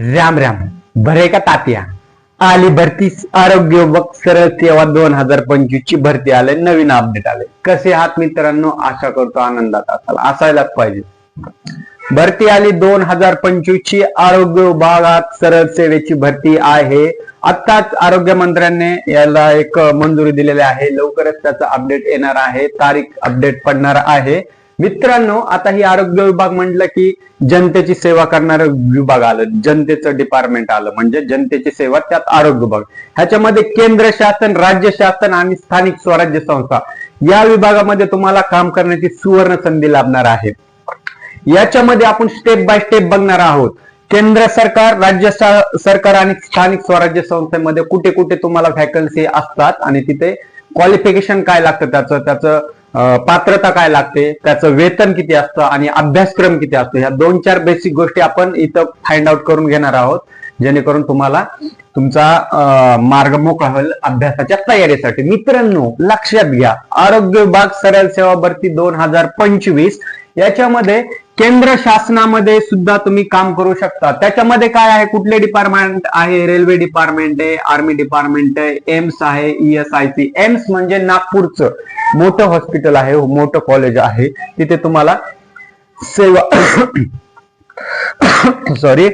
राम राम. बरे का तात्या? आली भरती आरोग्य युवक सरळ सेवा दोन हजार पंचवीस ची भरती आले नवीन अपडेट आले कसे आहात मित्रांनो? आशा करतो आनंदात असाल. असायलाच पाहिजे. भरती आली दोन हजार पंचवीस ची आरोग्य विभागात सरळ सेवेची भरती आहे. आत्ताच आरोग्य मंत्र्यांनी याला एक मंजुरी दिलेली आहे. लवकरच त्याचा अपडेट येणार आहे. तारीख अपडेट पडणार आहे. मित्रांनो आता ही आरोग्य विभाग म्हटलं की जनतेची सेवा करणारं विभाग आलं जनतेचं डिपार्टमेंट आलं. म्हणजे जनतेची सेवा त्यात आरोग्य विभाग. ह्याच्यामध्ये केंद्र शासन राज्य शासन आणि स्थानिक स्वराज्य संस्था या विभागामध्ये तुम्हाला काम करण्याची सुवर्ण संधी लाभणार आहे. याच्यामध्ये आपण स्टेप बाय स्टेप बघणार आहोत. केंद्र सरकार राज्य सरकार आणि स्थानिक स्वराज्य संस्थेमध्ये कुठे कुठे तुम्हाला व्हॅकन्सी असतात आणि तिथे क्वालिफिकेशन काय लागतं त्याचं त्याचं पात्रता काय लागते त्याचं वेतन किती असतं आणि अभ्यासक्रम किती असतो ह्या दोन चार बेसिक गोष्टी आपण इथं फाइंड आउट करून घेणार आहोत जेणेकरून तुम्हाला तुमचा मार्ग मोकळा होईल अभ्यासाच्या तयारीसाठी. मित्रांनो लक्षात घ्या. आरोग्य विभाग सरळ सेवा भरती दोन हजार पंचवीस याच्यामध्ये केंद्र शासनामध्ये सुद्धा तुम्ही काम करू शकता. त्याच्यामध्ये काय आहे? कुठले डिपार्टमेंट आहे? रेल्वे डिपार्टमेंट आहे आर्मी डिपार्टमेंट आहे एम्स आहे ईएसआयसी एम्स म्हणजे नागपूरचं मोठं हॉस्पिटल आहे मोठं कॉलेज आहे. तिथे तुम्हाला सेवा सॉरी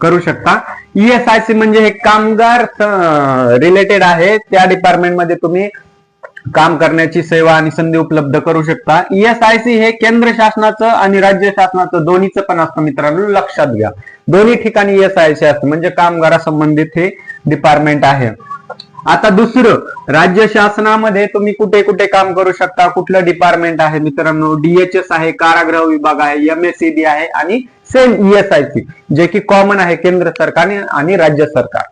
करू शकता. ईएसआयसी म्हणजे हे कामगार रिलेटेड आहे. त्या डिपार्टमेंटमध्ये तुम्ही काम करण्याची सेवा आणि संधी उपलब्ध करू शकता. ईएसआयसी हे केंद्र शासनाचं आणि राज्य शासनाचं दोन्हीचं पण असतं मित्रांनो लक्षात घ्या. दोन्ही ठिकाणी ईएसआयसी असतं. म्हणजे कामगारासंबंधित हे डिपार्टमेंट आहे. आता दुसरं राज्य शासनामध्ये तुम्ही कुठे कुठे काम करू शकता? कुठलं डिपार्टमेंट आहे? मित्रांनो डीएचएस आहे कारागृह विभाग आहे एमएससीडी आहे आणि सेम ईएसआयसी जे की कॉमन आहे केंद्र सरकार आणि राज्य सरकार.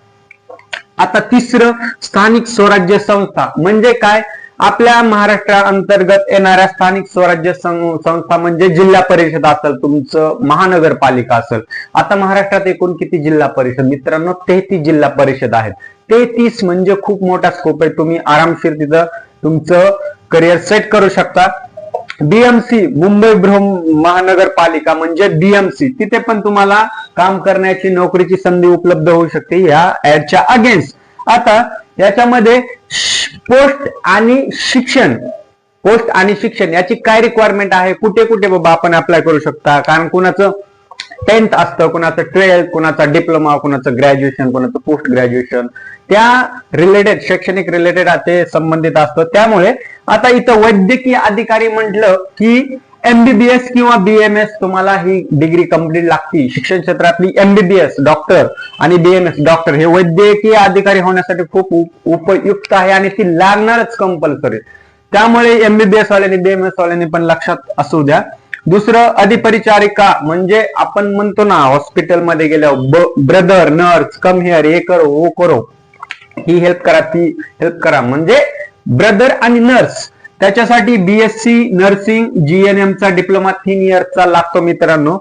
आता तिसरं स्थानिक स्वराज्य संस्था. म्हणजे काय? आपल्या महाराष्ट्रा अंतर्गत येणाऱ्या स्थानिक स्वराज्य सं- संस्था म्हणजे जिल्हा परिषद असेल तुमचं महानगरपालिका असेल. आता महाराष्ट्रात एकूण किती जिल्हा परिषद? मित्रांनो तेहतीस जिल्हा परिषद आहेत. तेहतीस म्हणजे खूप मोठा स्कोप आहे. तुम्ही आरामशीर तिथं तुमचं करिअर सेट करू शकता. बीएमसी मुंबई ब्रह्म महानगरपालिका म्हणजे बीएमसी तिथे पण तुम्हाला काम करण्याची नोकरीची संधी उपलब्ध होऊ शकते. या ऍडच्या अगेन्स्ट आता याच्यामध्ये पोस्ट आणि शिक्षण. पोस्ट आणि शिक्षण याची काय रिक्वायरमेंट आहे? कुठे कुठे बाबा आपण अप्लाय करू शकता? कारण कुणाचं टेन्थ असतं कुणाचं ट्वेल्थ कुणाचा डिप्लोमा कुणाचं ग्रॅज्युएशन कुणाचं पोस्ट ग्रॅज्युएशन त्या रिलेटेड शैक्षणिक रिलेटेड ते संबंधित असतं. त्यामुळे आता इथं वैद्यकीय अधिकारी म्हटलं की एमबीबीएस किंवा बीएमएस तुम्हाला ही डिग्री कंप्लीट लागती शिक्षण क्षेत्रातली एमबीबीएस डॉक्टर आणि बीएमएस डॉक्टर हे वैद्यकीय अधिकारी होण्यासाठी खूप उप- उपयुक्त आहे आणि ती लागणारच कंपल्सरी त्यामुळे एमबीबीएस वाल्यांनी बीएमएस वाल्यांनी पण लक्षात असू द्या. दुसरं अधिपरिचारिका म्हणजे आपण म्हणतो ना हॉस्पिटलमध्ये गेल्यावर ब्रदर नर्स कम हिअर हे करो वो करो. ही हेल्प करा ती हेल्प करा. म्हणजे ब्रदर आणि नर्स त्याच्यासाठी बीएससी नर्सिंग जीएनएम चा डिप्लोमा तीन इयरचा लागतो मित्रांनो.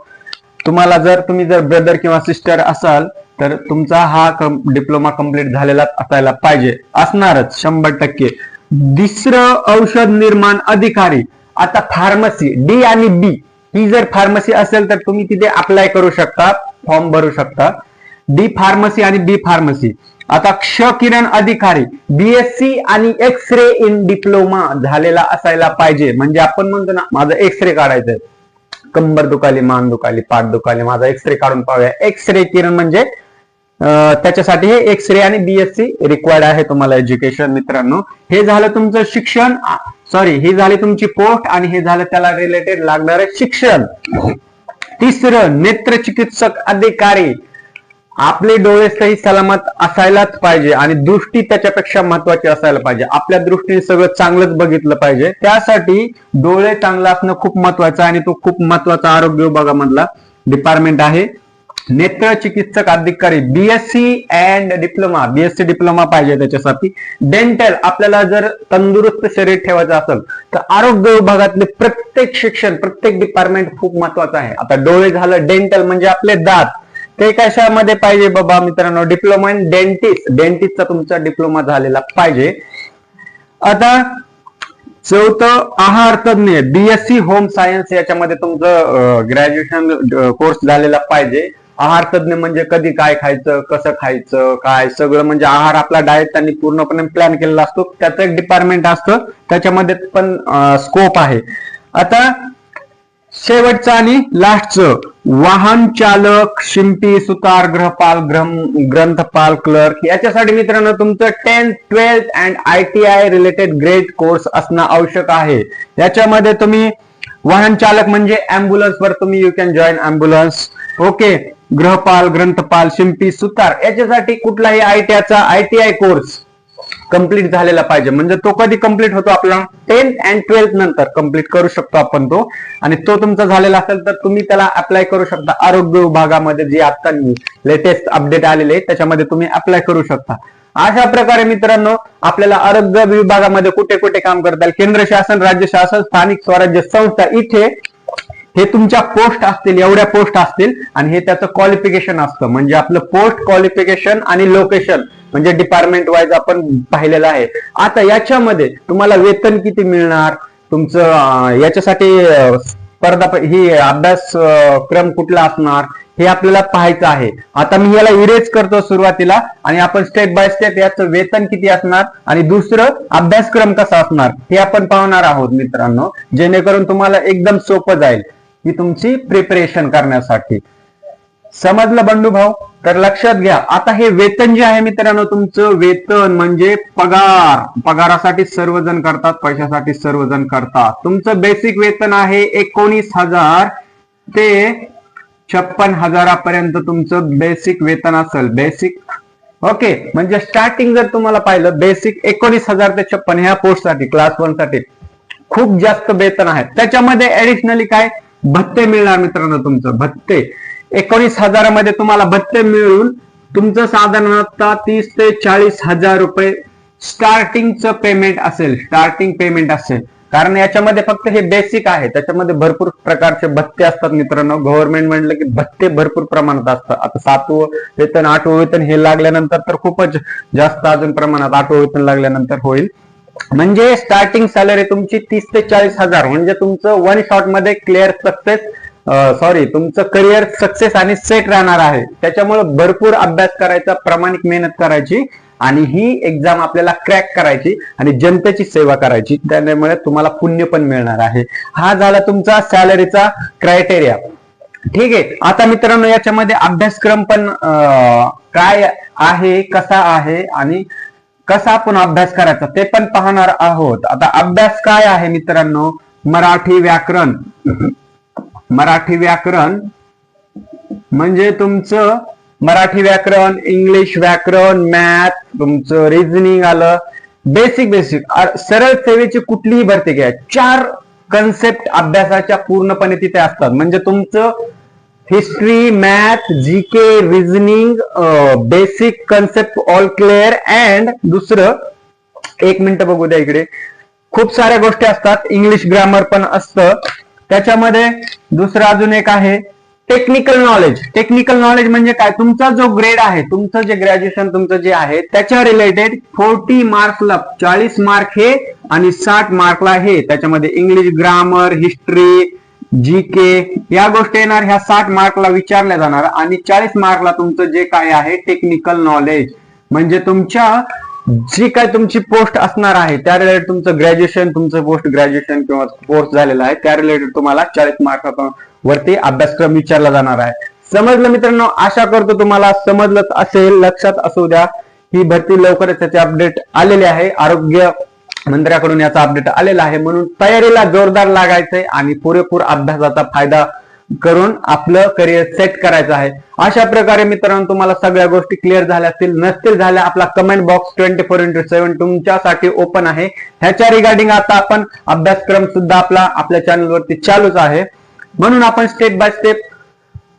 तुम्हाला जर तुम्ही जर ब्रदर किंवा सिस्टर असाल तर तुमचा हा डिप्लोमा कंप्लीट झालेला असायला पाहिजे. असणारच शंभर टक्के. दुसरं औषध निर्माण अधिकारी आता फार्मसी डी आणि बी ही जर फार्मसी असेल तर तुम्ही तिथे अप्लाय करू शकता फॉर्म भरू शकता. डी फार्मसी आणि बी फार्मसी आता क्ष किरण अधिकारी बीएससी आणि एक्स रे इन डिप्लोमा झालेला असायला पाहिजे. म्हणजे आपण म्हणतो ना माझं एक्स रे काढायचंय. कंबर दुखाली मान दुखाली पाठ दुखाली माझा एक्स रे काढून पाहूया. एक्स रे किरण म्हणजे त्याच्यासाठी हे एक्स रे आणि बीएससी रिक्वायर्ड आहे तुम्हाला एज्युकेशन मित्रांनो. हे झालं तुमचं शिक्षण सॉरी ही झाली तुमची पोस्ट आणि हे झालं त्याला रिलेटेड लागणारं शिक्षण. तिसरं नेत्र चिकित्सक अधिकारी. आपले डोळे सही सलामत असायलाच पाहिजे आणि दृष्टी त्याच्यापेक्षा महत्वाची असायला पाहिजे. आपल्या दृष्टीने सगळं चांगलंच बघितलं पाहिजे. त्यासाठी डोळे चांगलं असणं खूप महत्वाचं आहे आणि तो खूप महत्त्वाचा आरोग्य विभागामधला डिपार्टमेंट आहे. नेत्र चिकित्सक अधिकारी BSc and diploma BSc diploma पाहिजे त्याच्यासाठी. डेंटल आपल्याला जर तंदुरुस्त शरीर ठेवायचं असेल तर आरोग्य विभागातले प्रत्येक शिक्षण प्रत्येक डिपार्टमेंट खूप महत्वाचं आहे. आता डोळे झालं डेंटल म्हणजे आपले दात. ते कशामध्ये पाहिजे बाबा मित्रांनो? डिप्लोमा इन डेंटिस्ट डेंटिस्टचा तुमचा डिप्लोमा झालेला पाहिजे. आता चौथं आहार तज्ञ बीएससी होम सायन्स याच्यामध्ये तुमचं ग्रॅज्युएशन कोर्स झालेला पाहिजे. आहार तज्ञ म्हणजे कधी काय खायचं कसं खायचं काय? सगळं म्हणजे आहार आपला डाएट त्यांनी पूर्णपणे प्लॅन केलेला असतो. त्याचं एक डिपार्टमेंट असतं. त्याच्यामध्ये पण स्कोप आहे. आता शेवटचं आणि लास्टचं. वाहन चालक शिंपी सुतार ग्रहपाल ग्रंथपाल क्लर्क याच्यासाठी मित्रांनो तुमचं tenth twelfth and I T I related grade course असणं आवश्यक आहे. याच्यामध्ये तुम्ही वाहन चालक म्हणजे अँब्युलन्स वर तुम्ही you can join ambulance okay ग्रहपाल ग्रंथपाल शिंपी सुतार. याच्यासाठी कुठलाही आयटीआयचा आयटीआय कोर्स कंप्लीट झालेला पाहिजे. म्हणजे तो कधी कंप्लीट होतो आपला? टेन्थ अँड ट्वेल्थ नंतर कंप्लीट करू शकतो आपण तो. आणि तो तुमचा झालेला असेल तर तुम्ही त्याला अप्लाय करू शकता. आरोग्य विभागामध्ये जे आता लेटेस्ट अपडेट आलेले त्याच्यामध्ये तुम्ही अप्लाय करू शकता. अशा प्रकारे मित्रांनो आपल्याला आरोग्य विभागामध्ये कुठे कुठे काम करता येईल? केंद्र शासन राज्य शासन स्थानिक स्वराज्य संस्था इथे हे तुमच्या पोस्ट असतील एवढ्या पोस्ट असतील. आणि हे त्याचं क्वालिफिकेशन असतं. म्हणजे आपलं पोस्ट क्वालिफिकेशन आणि लोकेशन म्हणजे डिपार्टमेंट वाईज आपण पाहिलेलं आहे. आता याच्यामध्ये तुम्हाला वेतन किती मिळणार? तुमचं याच्यासाठी स्पर्धा ही अभ्यास क्रम कुठला असणार? हे आपल्याला पाहायचं आहे. आता मी याला इरेज करतो सुरुवातीला आणि आपण स्टेप बाय स्टेप याचं वेतन किती असणार आणि दुसरं अभ्यासक्रम कसा असणार हे आपण पाहणार आहोत मित्रांनो. जेणेकरून तुम्हाला एकदम सोपं जाईल ही तुमची प्रिपरेशन करण्यासाठी. समजलं बंडू भाऊ? तर लक्षात घ्या आता हे वेतन जे आहे मित्रांनो तुमचं वेतन म्हणजे पगार. पगारासाठी सर्वजण करतात पैशासाठी सर्वजण करतात. तुमचं बेसिक वेतन आहे एकोणीस हजार ते छप्पन हजारापर्यंत तुमचं बेसिक वेतन असेल. बेसिक ओके म्हणजे स्टार्टिंग जर तुम्हाला पाहिलं बेसिक एकोणीस हजार ते छप्पन ह्या पोस्टसाठी क्लास वनसाठी खूप जास्त वेतन आहे. त्याच्यामध्ये ऍडिशनली काय? भत्ते मिळणार मित्रांनो तुमचं भत्ते. एकोणीस हजारामध्ये तुम्हाला भत्ते मिळून तुमचं साधारणतः तीस ते चाळीस हजार रुपये स्टार्टिंगचं पेमेंट असेल स्टार्टिंग पेमेंट असेल. कारण याच्यामध्ये फक्त हे बेसिक आहे. त्याच्यामध्ये भरपूर प्रकारचे भत्ते असतात मित्रांनो. गव्हर्नमेंट म्हणलं की भत्ते भरपूर प्रमाणात असतात. आता सातवं वेतन आठवं वेतन हे लागल्यानंतर तर खूपच जास्त अजून प्रमाणात आठवं वेतन लागल्यानंतर होईल. म्हणजे स्टार्टिंग सॅलरी तुमची तीस ते चाळीस हजार. म्हणजे तुमचं वन शॉटमध्ये क्लिअर सक्सेस सॉरी तुमचं करिअर सक्सेस आणि सेट राहणार आहे. त्याच्यामुळे भरपूर अभ्यास करायचा प्रामाणिक मेहनत करायची आणि ही एक्झाम आपल्याला क्रॅक करायची आणि जनतेची सेवा करायची. त्यामुळे तुम्हाला पुण्य पण मिळणार आहे. हा झाला तुमचा सॅलरीचा क्रायटेरिया ठीक आहे. आता मित्रांनो याच्यामध्ये अभ्यासक्रम पण काय आहे कसा आहे आणि कसा आपण अभ्यास करायचा ते पण पाहणार आहोत. आता अभ्यास काय आहे मित्रांनो? मराठी व्याकरण. मराठी व्याकरण म्हणजे तुमचं मराठी व्याकरण इंग्लिश व्याकरण मॅथ तुमचं रिझनिंग आलं. बेसिक बेसिक सरळ सेवेची कुठलीही भरती घ्या. चार कन्सेप्ट अभ्यासाच्या पूर्णपणे तिथे असतात. म्हणजे तुमचं history math G K reasoning basic concept all clear and दुसरं एक मिनिट बघू द्या इकडे. खूप साऱ्या गोष्टी असतात. इंग्लिश ग्रामर पण असतं. त्याच्यामध्ये दुसरं अजून एक आहे टेक्निकल नॉलेज टेक्निकल नॉलेज म्हणजे काय? तुमचा जो ग्रेड आहे तुमचं जे ग्रॅज्युएशन तुमचं जे आहे त्याच्या रिलेटेड फोर्टी मार्क्सला चाळीस मार्क हे आणि साठ मार्कला हे. त्याच्यामध्ये English grammar history G K या गोष्टी येणार. ह्या साठ मार्कला विचारल्या जाणार आणि चाळीस मार्कला तुमचं जे काय आहे टेक्निकल नॉलेज म्हणजे तुमच्या जी काय तुमची पोस्ट असणार आहे त्या रिलेटेड तुमचं ग्रॅज्युएशन तुमचं पोस्ट ग्रॅज्युएशन किंवा कोर्स झालेला आहे त्या रिलेटेड तुम्हाला चाळीस मार्क वरती अभ्यासक्रम विचारला जाणार आहे. समजलं मित्रांनो? आशा करतो तुम्हाला समजलंच असेल लक्षात असू द्या. ही भरती लवकरच त्याचे अपडेट आलेले आहे. आरोग्य मंत्र्याकडून याचा अपडेट आलेला आहे. म्हणून तयारीला जोरदार लागायचंय आणि पुरेपूर अभ्यासाचा फायदा करून आपलं करिअर सेट करायचं आहे. अशा प्रकारे मित्रांनो तुम्हाला सगळ्या गोष्टी क्लिअर झाल्या असतील नसतील झाल्या आपला comment box twenty four into seven तुमच्यासाठी ओपन आहे. ह्याच्या रिगार्डिंग आता आपण अभ्यासक्रम सुद्धा आपला आपल्या चॅनलवरती चालूच आहे. म्हणून आपण स्टेप बाय स्टेप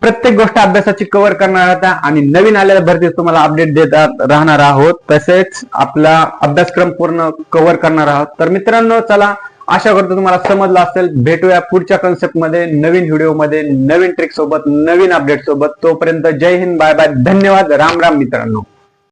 प्रत्येक गोष्ट अभ्यासाची कव्हर करणार आहोत आणि नवीन आलेल्या भरतीत तुम्हाला अपडेट देत राहणार आहोत. तसेच आपला अभ्यासक्रम पूर्ण कव्हर करणार आहोत. तर मित्रांनो चला आशा करतो तुम्हाला समजलं असेल. भेटूया पुढच्या कन्सेप्टमध्ये नवीन व्हिडिओमध्ये नवीन ट्रिक सोबत नवीन अपडेट सोबत. तोपर्यंत जय हिंद बाय बाय. धन्यवाद. राम राम मित्रांनो.